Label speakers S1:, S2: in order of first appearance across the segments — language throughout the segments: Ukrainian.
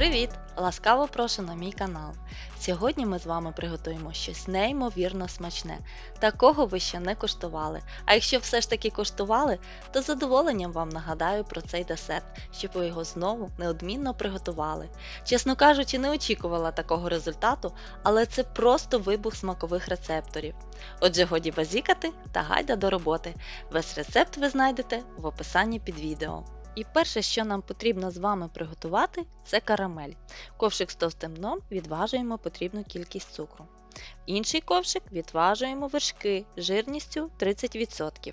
S1: Привіт! Ласкаво прошу на мій канал. Сьогодні ми з вами приготуємо щось неймовірно смачне. Такого ви ще не коштували. А якщо все ж таки коштували, то з задоволенням вам нагадаю про цей десерт, щоб ви його знову неодмінно приготували. Чесно кажучи, не очікувала такого результату, але це просто вибух смакових рецепторів. Отже, годі базікати та гайда до роботи. Весь рецепт ви знайдете в описанні під відео. І перше, що нам потрібно з вами приготувати, це карамель. Ковшик з товстим дном відважуємо потрібну кількість цукру. Інший ковшик відважуємо вершки жирністю 30%.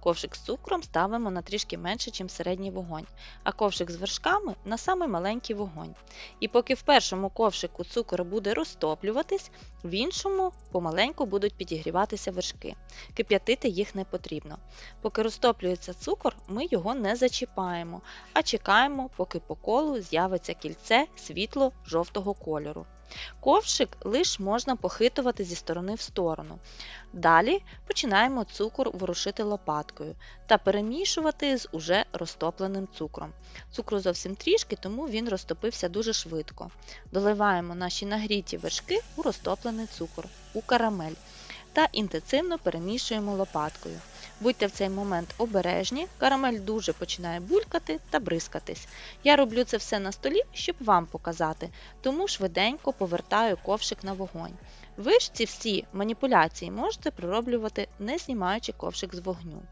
S1: Ковшик з цукром ставимо на трішки менше, ніж середній вогонь, а ковшик з вершками на самий маленький вогонь. І поки в першому ковшику цукор буде розтоплюватись, в іншому помаленьку будуть підігріватися вершки. Кип'ятити їх не потрібно. Поки розтоплюється цукор, ми його не зачіпаємо, а чекаємо, поки по колу з'явиться кільце світло-жовтого кольору. Ковшик лиш можна похитувати зі сторони в сторону. Далі починаємо цукор ворушити лопаткою та перемішувати з уже розтопленим цукром. Цукру зовсім трішки, тому він розтопився дуже швидко. Доливаємо наші нагріті вершки у розтоплений цукор, у карамель та інтенсивно перемішуємо лопаткою. Будьте в цей момент обережні, карамель дуже починає булькати та бризкатись. Я роблю це все на столі, щоб вам показати, тому швиденько повертаю ковшик на вогонь. Ви ж ці всі маніпуляції можете пророблювати, не знімаючи ковшик з вогню.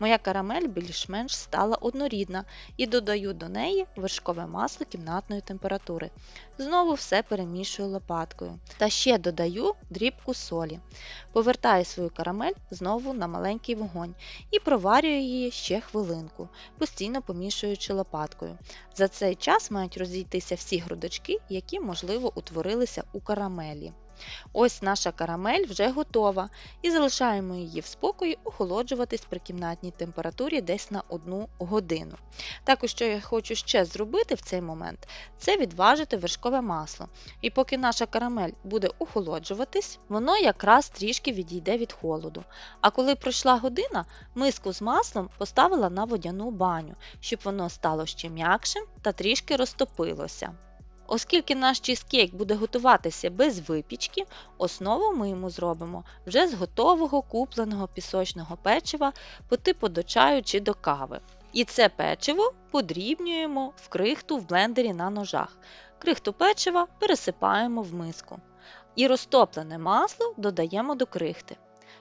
S1: Моя карамель більш-менш стала однорідна і додаю до неї вершкове масло кімнатної температури. Знову все перемішую лопаткою. Та ще додаю дрібку солі. Повертаю свою карамель знову на маленький вогонь і проварюю її ще хвилинку, постійно помішуючи лопаткою. За цей час мають розійтися всі грудочки, які, можливо, утворилися у карамелі. Ось наша карамель вже готова і залишаємо її в спокої охолоджуватись при кімнатній температурі десь на 1 годину. Також, що я хочу ще зробити в цей момент, це відважити вершкове масло. І поки наша карамель буде охолоджуватись, воно якраз трішки відійде від холоду. А коли пройшла година, миску з маслом поставила на водяну баню, щоб воно стало ще м'якшим та трішки розтопилося. Оскільки наш чизкейк буде готуватися без випічки, основу ми йому зробимо вже з готового купленого пісочного печива по типу до чаю чи до кави. І це печиво подрібнюємо в крихту в блендері на ножах. Крихту печива пересипаємо в миску. І розтоплене масло додаємо до крихти.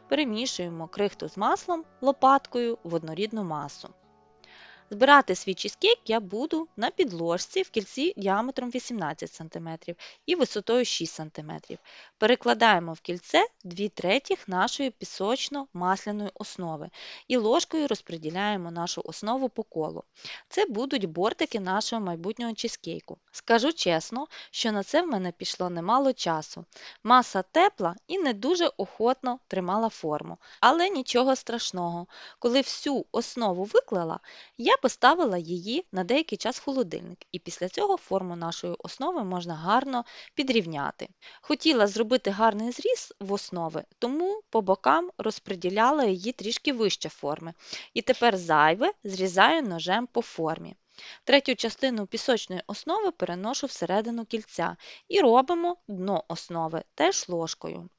S1: Перемішуємо крихту з маслом лопаткою в однорідну масу. Збирати свій чизкейк я буду на підложці в кільці діаметром 18 см і висотою 6 см. Перекладаємо в кільце 2 третіх нашої пісочно-масляної основи і ложкою розподіляємо нашу основу по колу. Це будуть бортики нашого майбутнього чизкейку. Скажу чесно, що на це в мене пішло немало часу. Маса тепла і не дуже охотно тримала форму, але нічого страшного. Коли всю основу виклала, я я поставила її на деякий час в холодильник, і після цього форму нашої основи можна гарно підрівняти. Хотіла зробити гарний зріз в основи, тому по бокам розподіляла її трішки вище форми. І тепер зайве зрізаю ножем по формі. Третю частину пісочної основи переношу всередину кільця і робимо дно основи теж ложкою.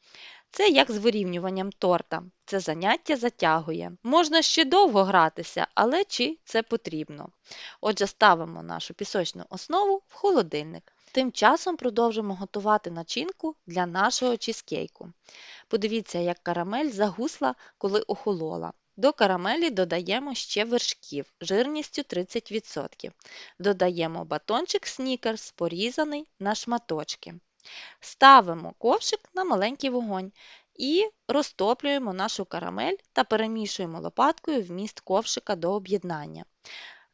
S1: Це як з вирівнюванням торта. Це заняття затягує. Можна ще довго гратися, але чи це потрібно? Отже, ставимо нашу пісочну основу в холодильник. Тим часом продовжимо готувати начинку для нашого чизкейку. Подивіться, як карамель загусла, коли охолола. До карамелі додаємо ще вершків жирністю 30%. Додаємо батончик снікерс, порізаний на шматочки. Ставимо ковшик на маленький вогонь і розтоплюємо нашу карамель та перемішуємо лопаткою вміст ковшика до об'єднання.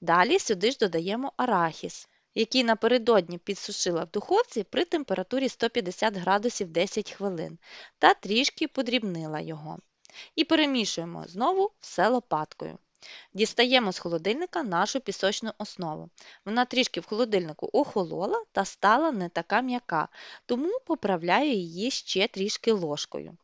S1: Далі сюди ж додаємо арахіс, який напередодні підсушила в духовці при температурі 150 градусів 10 хвилин та трішки подрібнила його. І перемішуємо знову все лопаткою. Дістаємо з холодильника нашу пісочну основу. Вона трішки в холодильнику охолола та стала не така м'яка, тому поправляю її ще трішки ложкою.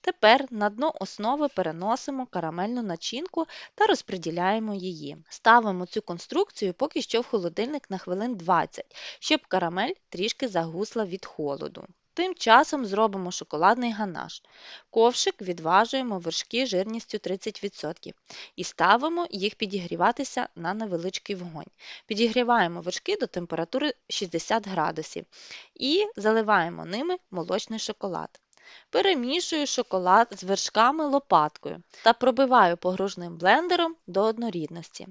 S1: Тепер на дно основи переносимо карамельну начинку та розподіляємо її. Ставимо цю конструкцію поки що в холодильник на хвилин 20, щоб карамель трішки загусла від холоду. Тим часом зробимо шоколадний ганаш. Ковшик відважуємо вершки жирністю 30% і ставимо їх підігріватися на невеличкий вогонь. Підігріваємо вершки до температури 60 градусів і заливаємо ними молочний шоколад. Перемішую шоколад з вершками лопаткою та пробиваю погружним блендером до однорідності.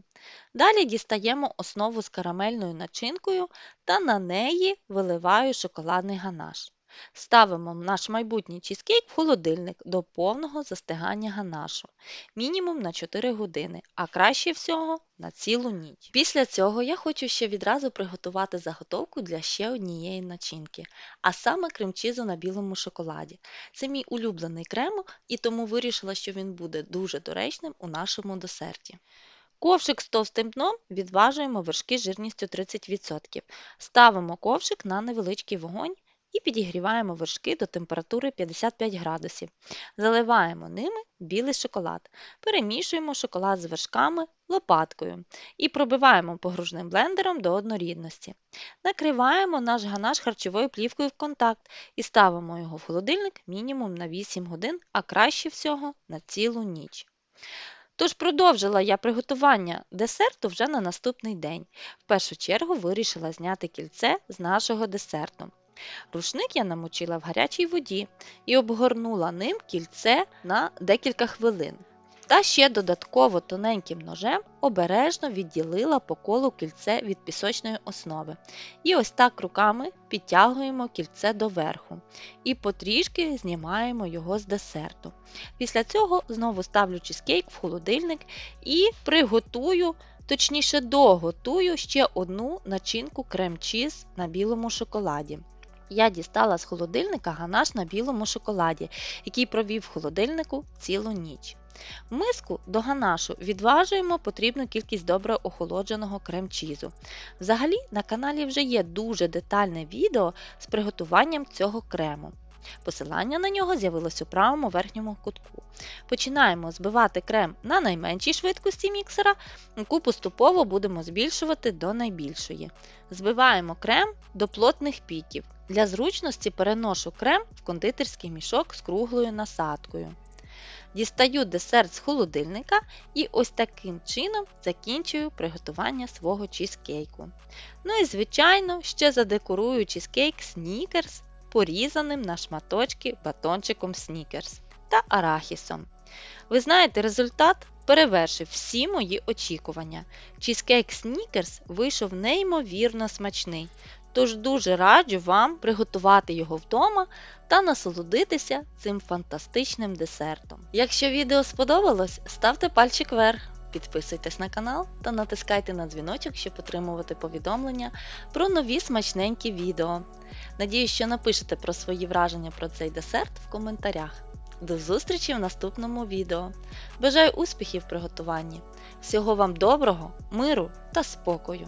S1: Далі дістаємо основу з карамельною начинкою та на неї виливаю шоколадний ганаш. Ставимо наш майбутній чізкейк в холодильник до повного застигання ганашу, мінімум на 4 години, а краще всього на цілу ніч. Після цього я хочу ще відразу приготувати заготовку для ще однієї начинки, а саме крем-чізу на білому шоколаді. Це мій улюблений крем, і тому вирішила, що він буде дуже доречним у нашому десерті. Ковшик з товстим дном відважуємо вершки жирністю 30%. Ставимо ковшик на невеличкий вогонь і підігріваємо вершки до температури 55 градусів. Заливаємо ними білий шоколад. Перемішуємо шоколад з вершками лопаткою і пробиваємо погружним блендером до однорідності. Накриваємо наш ганаш харчовою плівкою в контакт і ставимо його в холодильник мінімум на 8 годин, а краще всього на цілу ніч. Тож продовжила я приготування десерту вже на наступний день. В першу чергу вирішила зняти кільце з нашого десерту. Рушник я намочила в гарячій воді і обгорнула ним кільце на декілька хвилин. Та ще додатково тоненьким ножем обережно відділила по колу кільце від пісочної основи. І ось так руками підтягуємо кільце доверху і потрішки знімаємо його з десерту. Після цього знову ставлю чизкейк в холодильник і приготую, точніше доготую ще одну начинку крем-чіз на білому шоколаді я дістала з холодильника ганаш на білому шоколаді, який провів в холодильнику цілу ніч. В миску до ганашу відважуємо потрібну кількість добре охолодженого крем-чізу. Взагалі, на каналі вже є дуже детальне відео з приготуванням цього крему. Посилання на нього з'явилось у правому верхньому кутку. Починаємо збивати крем на найменшій швидкості міксера, яку поступово будемо збільшувати до найбільшої. Збиваємо крем до плотних піків. Для зручності переношу крем в кондитерський мішок з круглою насадкою. Дістаю десерт з холодильника і ось таким чином закінчую приготування свого чізкейку. Ну і, звичайно, ще задекорую чізкейк снікерс порізаним на шматочки батончиком снікерс та арахісом. Ви знаєте, результат перевершив всі мої очікування. Чізкейк снікерс вийшов неймовірно смачний. Тож дуже раджу вам приготувати його вдома та насолодитися цим фантастичним десертом. Якщо відео сподобалось, ставте пальчик вверх, підписуйтесь на канал та натискайте на дзвіночок, щоб отримувати повідомлення про нові смачненькі відео. Надіюсь, що напишете про свої враження про цей десерт в коментарях. До зустрічі в наступному відео. Бажаю успіхів в приготуванні! Всього вам доброго, миру та спокою!